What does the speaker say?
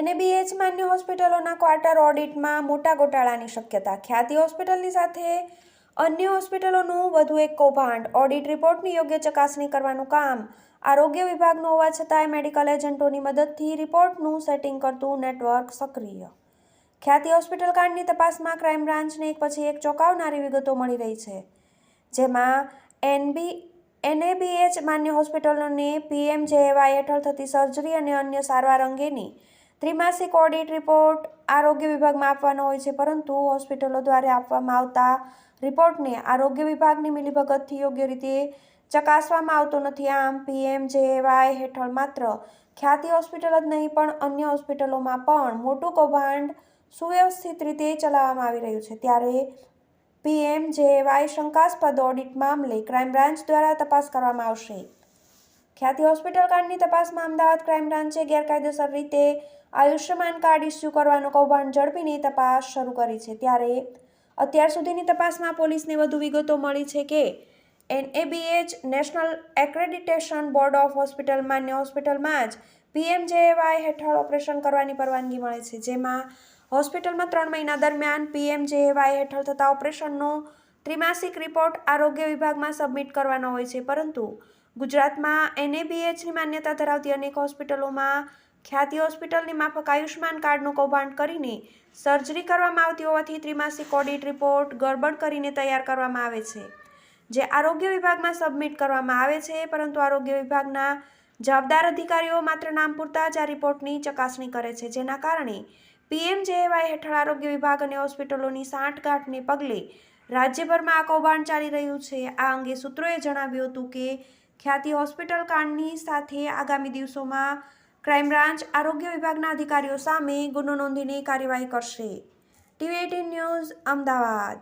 NABH માન્ય હોસ્પિટલોના quarter ઓડિટમાં મોટા ગોટાળાની શક્યતા. ખ્યાતિ હોસ્પિટલની સાથે અન્ય હોસ્પિટલોનું વધુ એક કૌભાંડ. ઓડિટ રિપોર્ટની યોગ્ય ચકાસણી કરવાનું કામ. આરોગ્ય વિભાગનું હોવા છતાંય મેડિકલ એજન્ટોની મદદથી રિપોર્ટનું સેટિંગ કરતું નેટવર્ક સક્રિય. ખ્યાતિ હોસ્પિટલ કાંડની તપાસમાં ક્રાઇમ બ્રાન્ચને એક પછી એક ચોંકાવનારી વિગતો મળી રહી છે. જેમાં એનબી, એનએબીએચ માન્ય હોસ્પિટલોને પીએમજેએવાય હેઠળ થતી સર્જરી અને અન્ય સારવાર અંગેની ત્રિમાસિક ઓડિટ રિપોર્ટ આરોગ્ય વિભાગમાં આપવાનો હોય છે, પરંતુ હોસ્પિટલો દ્વારા આપવામાં આવતા રિપોર્ટને આરોગ્ય વિભાગની મિલીભગતથી યોગ્ય રીતે ચકાસવામાં આવતો નથી. આમ પીએમ જેવાય હેઠળ માત્ર ખ્યાતિ હોસ્પિટલ જ નહીં, પણ અન્ય હોસ્પિટલોમાં પણ મોટું કૌભાંડ સુવ્યવસ્થિત રીતે ચલાવવામાં આવી રહ્યું છે. ત્યારે પીએમ જેવાય શંકાસ્પદ ઓડિટ મામલે ક્રાઇમ બ્રાન્ચ દ્વારા તપાસ કરવામાં આવશે. ખ્યાતિ હોસ્પિટલ કાર્ડની તપાસમાં અમદાવાદ ક્રાઇમ બ્રાન્ચે ગેરકાયદેસર રીતે આયુષ્યમાન કાર્ડ ઇસ્યુ કરવાનો કૌભાંડ ઝડપીને તપાસ શરૂ કરી છે. ત્યારે અત્યાર સુધીની તપાસમાં પોલીસને વધુ વિગતો મળી છે કે NABH national accreditation board of hospital માન્ય હોસ્પિટલમાં જ પીએમજેવાય હેઠળ ઓપરેશન કરવાની પરવાનગી મળે છે. જેમાં હોસ્પિટલમાં ત્રણ મહિના દરમિયાન પીએમજેવાય હેઠળ થતા ઓપરેશનનો ત્રિમાસિક રિપોર્ટ આરોગ્ય વિભાગમાં સબમિટ કરવાનો હોય છે. પરંતુ ગુજરાતમાં એનએબીએચની માન્યતા ધરાવતી અનેક હોસ્પિટલોમાં ખ્યાતિ હોસ્પિટલની માફક આયુષ્માન કાર્ડનું કૌભાંડ કરીને સર્જરી કરવામાં આવતી હોવાથી ત્રિમાસિક ઓડિટ રિપોર્ટ ગડબડ કરીને તૈયાર કરવામાં આવે છે. જે આરોગ્ય વિભાગમાં સબમિટ કરવામાં આવે છે, પરંતુ આરોગ્ય વિભાગના જવાબદાર અધિકારીઓ માત્ર નામ પૂરતા જ આ રિપોર્ટની ચકાસણી કરે છે, જેના કારણે પીએમજેએવાય હેઠળ આરોગ્ય વિભાગ અને હોસ્પિટલોની સાંઠગાંઠને પગલે રાજ્યભરમાં આ કૌભાંડ ચાલી રહ્યું છે. આ અંગે સૂત્રોએ જણાવ્યું હતું કે ખ્યાતિ હોસ્પિટલ કાંડની સાથે આગામી દિવસોમાં ક્રાઇમ બ્રાન્ચ આરોગ્ય વિભાગના અધિકારીઓ સામે ગુનો નોંધીને કાર્યવાહી કરશે. TV eighteen news Ahmedabad.